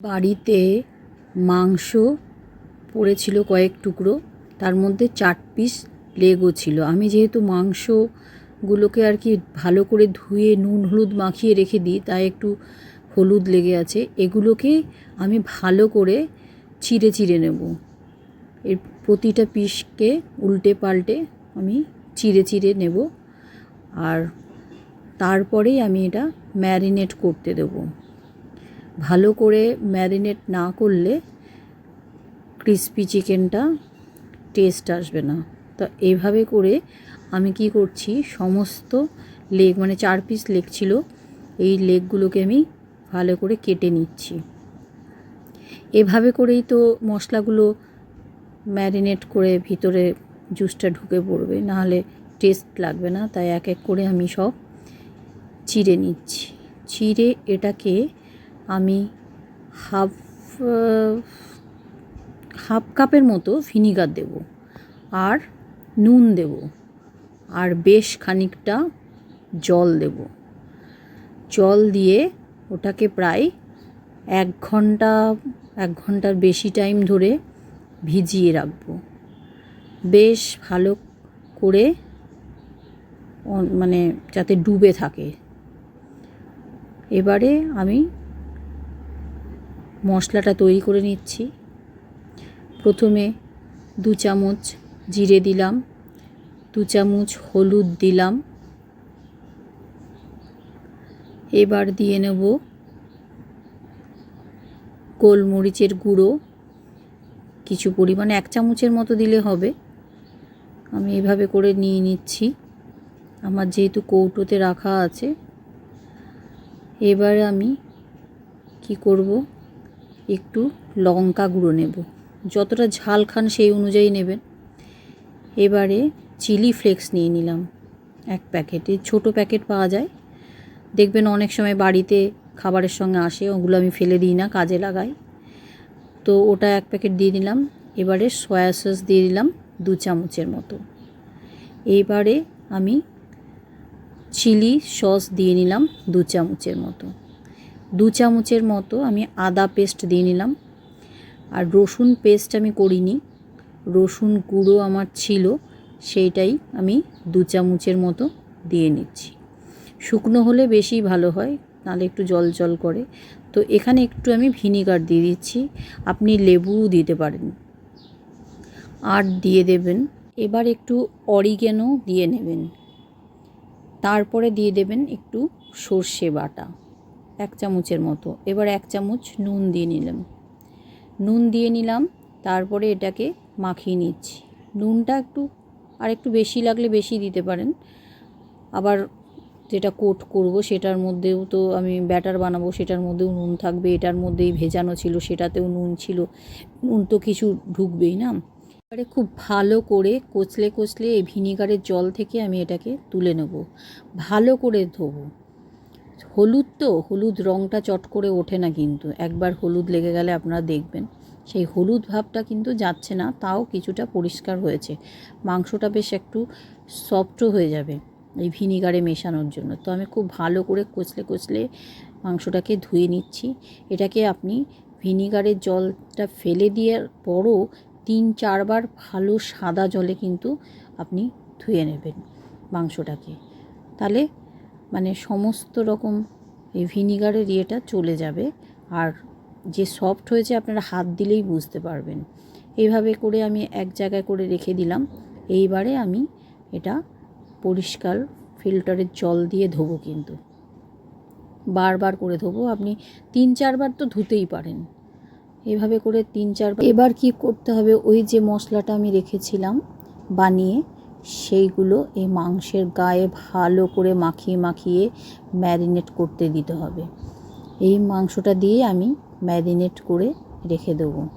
বাড়িতে মাংস পড়েছিল কয়েক টুকরো, তার মধ্যে চার পিস লেগও ছিল। আমি যেহেতু মাংসগুলোকে আর কি ভালো করে ধুয়ে নুন হলুদ মাখিয়ে রেখে দিই, তাই একটু হলুদ লেগে আছে, এগুলোকে আমি ভালো করে চিড়ে চিড়ে নেব। এর প্রতিটা পিসকে উল্টে পাল্টে আমি চিড়ে চিড়ে নেব আর তারপরেই আমি এটা ম্যারিনেট করতে দেবো। ভালো করে ম্যারিনেট না করলে ক্রিসপি চিকেনটা টেস্ট আসবে না। তো এইভাবে করে আমি কি করছি, সমস্ত লেগ মানে চার পিস লেগ ছিল, এই লেগগুলোকে আমি ভালো করে কেটে নিচ্ছি। এভাবে করেই তো মশলাগুলো ম্যারিনেট করে ভিতরে জুসটা ঢুকে পড়বে, নাহলে টেস্ট লাগবে না। তাই এক এক করে আমি সব চিড়ে নিচ্ছি। চিড়ে এটাকে আমি হাফ হাফ কাপের মতো ভিনিগার দেব আর নুন দেব আর বেশ খানিকটা জল দেব। জল দিয়ে ওটাকে প্রায় এক ঘণ্টা, এক ঘণ্টার বেশি টাইম ধরে ভিজিয়ে রাখব। বেশ ভালো করে মানে যাতে ডুবে থাকে। এবারে আমি মশলাটা তৈরি করে নিচ্ছি। প্রথমে দু চামচ জিরে দিলাম, দু চামচ হলুদ দিলাম। এবার দিয়ে নেব গোলমরিচের গুঁড়ো। কিছু পরিমাণে এক চামচের মতো দিলে হবে। আমি এভাবে করে নিয়ে নিচ্ছি। আমার যেহেতু কৌটোতে রাখা আছে, এবার আমি কি করব? একটু লঙ্কা গুঁড়ো নেব। যতটা ঝাল খান সেই অনুযায়ী নেবেন। এবারে চিলি ফ্লেক্স নিয়ে নিলাম। এক প্যাকেটে, ছোট প্যাকেট পাওয়া যায়। দেখবেন অনেক সময় বাড়িতে খাবারের সঙ্গে আসে, ওগুলো আমি ফেলে দিই না, কাজে লাগাই। তো ওটা এক প্যাকেট দিয়ে দিলাম এবারে সয়া সস দিয়ে দিলাম দু চামচের মতো। এইবারে আমি চিলি সস দিয়ে নিলাম দু চামচের মতো। দু চামচের মতো আমি আদা পেস্ট দিয়ে নিলাম। আর রসুন পেস্ট আমি করিনি। রসুন গুঁড়ো আমার ছিল, সেইটাই আমি দু চামচের মতো দিয়ে নিচ্ছি। শুকনো হলে বেশি ভালো হয় নাহলে একটু জল জল করে। তো এখানে একটু আমি ভিনিগার দিয়ে দিচ্ছি, আপনি লেবুও দিতে পারেন। আর দিয়ে দেবেন, এবার একটু অরিগেনো দিয়ে নেবেন। তারপরে দিয়ে দেবেন একটু সর্ষে বাটা। এক চামচের মতো। এবার এক চামচ নুন দিয়ে নিলাম। নুন দিয়ে নিলাম, তারপরে এটাকে মাখিয়ে নিচ্ছি। নুনটা একটু, আর একটু বেশি লাগলে বেশি দিতে পারেন। আবার যেটা কোট করব সেটার মধ্যেও তো আমি ব্যাটার বানাবো, সেটার মধ্যেও নুন থাকবে, এটার মধ্যেই ভেজানো ছিল, সেটাতেও নুন ছিল। নুন তো কিছু ঢুকবেই না। এবারে খুব ভালো করে কচলে কচলে এই ভিনিগারের জল থেকে আমি এটাকে তুলে নেব। ভালো করে ধোবো। হলুদ তো, হলুদ রঙটা চট করে ওঠে না কিন্তু। একবার হলুদ লেগে গেলে আপনারা দেখবেন। সেই হলুদ ভাবটা কিন্তু যাচ্ছে না, তাও কিছুটা পরিষ্কার হয়েছে। মাংসটা বেশ একটু সফটও হয়ে যাবে এই ভিনিগারে মেশানোর জন্য। তো আমি খুব ভালো করে কচলে কচলে মাংসটাকে ধুয়ে নিচ্ছি। এটাকে আপনি ভিনিগারের জলটা ফেলে দেওয়ার পরও তিন চারবার ভালো সাদা জলে কিন্তু আপনি ধুয়ে নেবেন মাংসটাকে। তাহলে মানে সমস্ত রকম এই ভিনিগারের ইয়েটা চলে যাবে। আর যে সফট হয়েছে আপনারা হাত দিলেই বুঝতে পারবেন। এইভাবে করে আমি এক জায়গায় করে রেখে দিলাম। এইবারে আমি এটা পরিষ্কার ফিল্টারের জল দিয়ে ধোবো কিন্তু। বারবার করে ধোবো। আপনি তিন চারবার তো ধুতেই পারেন। এভাবে করে তিন চারবার এবার কি করতে হবে? ওই যে মশলাটা আমি রেখেছিলাম বানিয়ে সেইগুলো এই মাংসের গায়ে ভালো করে মাখিয়ে মাখিয়ে ম্যারিনেট করতে দিতে হবে। এই মাংসটা দিয়ে আমি ম্যারিনেট করে রেখে দেবো।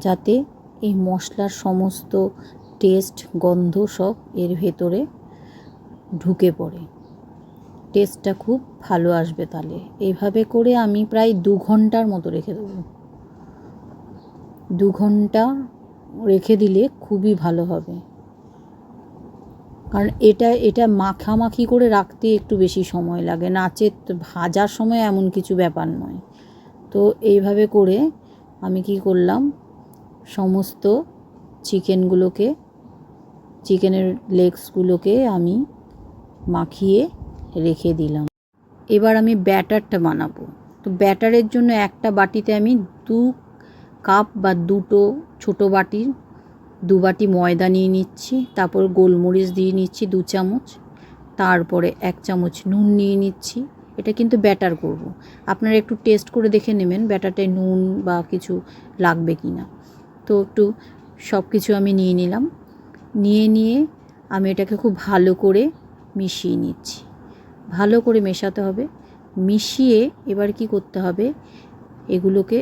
যাতে এই মশলার সমস্ত টেস্ট গন্ধ সব এর ভেতরে ঢুকে পড়ে। টেস্টটা খুব ভালো আসবে তাহলে। এইভাবে করে আমি প্রায় দু ঘণ্টার মতো রেখে দেবো। দু ঘণ্টা রেখে দিলে খুবই ভালো হবে। কারণ এটা এটা মাখামাখি করে রাখতে একটু বেশি সময় লাগে। নাচের ভাজার সময় এমন কিছু ব্যাপার নয়। তো এইভাবে করে আমি কি করলাম, সমস্ত চিকেনগুলোকে, চিকেনের লেগসগুলোকে আমি মাখিয়ে রেখে দিলাম। এবার আমি ব্যাটারটা বানাবো। তো ব্যাটারের জন্য একটা বাটিতে আমি দু কাপ বা দুটো ছোটো বাটির দু বাটি ময়দা নিয়ে নিচ্ছি, তারপর গোলমরিচ দিয়ে নিচ্ছি দু চামচ, তারপরে এক চামচ নুন নিয়ে নিচ্ছি। এটা কিন্তু ব্যাটার করব। আপনারা একটু টেস্ট করে দেখে নেবেন ব্যাটারটায় নুন বা কিছু লাগবে কি না। তো একটু সব কিছু আমি নিয়ে নিলাম। নিয়ে নিয়ে আমি এটাকে খুব ভালো করে মিশিয়ে নিচ্ছি। ভালো করে মেশাতে হবে। মিশিয়ে এবার কি করতে হবে? এগুলোকে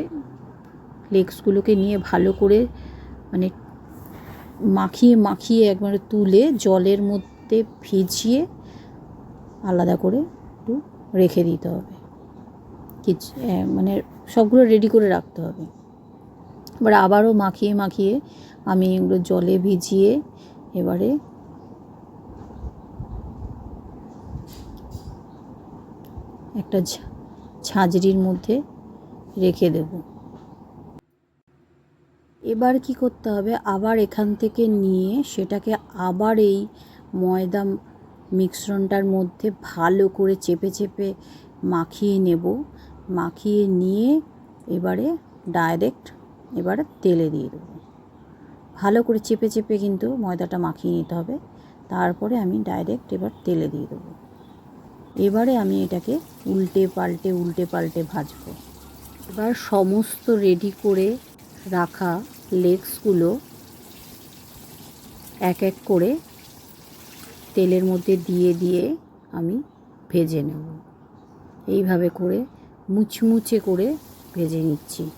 লেগসগুলোকে নিয়ে ভালো করে মানে মাখিয়ে মাখিয়ে একবারে তুলে জলের মধ্যে ভিজিয়ে আলাদা করে একটু রেখে দিতে হবে। কিছু মানে সবগুলো রেডি করে রাখতে হবে। এবার আবারও মাখিয়ে মাখিয়ে আমি এগুলো জলে ভিজিয়ে এবারে একটা ঝাঁঝরির মধ্যে রেখে দেব। এবার কি করতে হবে? আবার এখান থেকে নিয়ে সেটাকে আবার এই ময়দা মিশ্রণটার মধ্যে ভালো করে চেপে চেপে মাখিয়ে নেব। মাখিয়ে নিয়ে এবারে ডাইরেক্ট এবারে তেলে দিয়ে দেবো। ভালো করে চেপে চেপে কিন্তু ময়দাটা মাখিয়ে নিতে হবে। তারপরে আমি ডাইরেক্ট এবার তেলে দিয়ে দেবো। এবারে আমি এটাকে উল্টে পাল্টে উল্টে পাল্টে ভাজবো। এবার সমস্ত রেডি করে রাখা লেগসগুলো এক এক করে তেলের মধ্যে দিয়ে দিয়ে আমি ভেজে নেব। এইভাবে করে মুচমুচে করে ভেজে নিচ্ছি।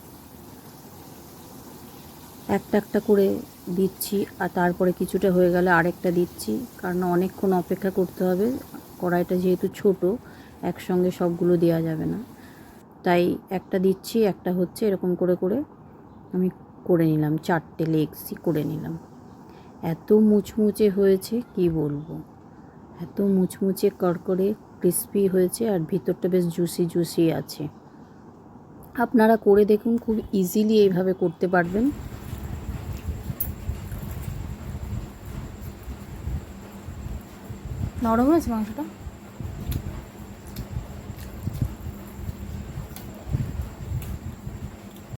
একটা একটা করে দিচ্ছি আর তারপরে কিছুটা হয়ে গেলে আরেকটা দিচ্ছি কারণ অনেকক্ষণ অপেক্ষা করতে হবে। কড়াইটা যেহেতু ছোট, একসঙ্গে সবগুলো দেওয়া যাবে না। তাই একটা দিচ্ছি, একটা হচ্ছে এরকম করে করে আমি করে নিলাম, চারটে লেগসই করে নিলাম। এত মুচমুচে হয়েছে, কি বলব? এত মুচমুচে কড়কড়ে ক্রিস্পি হয়েছে আর ভিতরটা বেশ জুসি জুসি আছে। আপনারা করে দেখুন, খুব ইজিলি এইভাবে করতে পারবেন। নরম হয়েছে মাংসটা?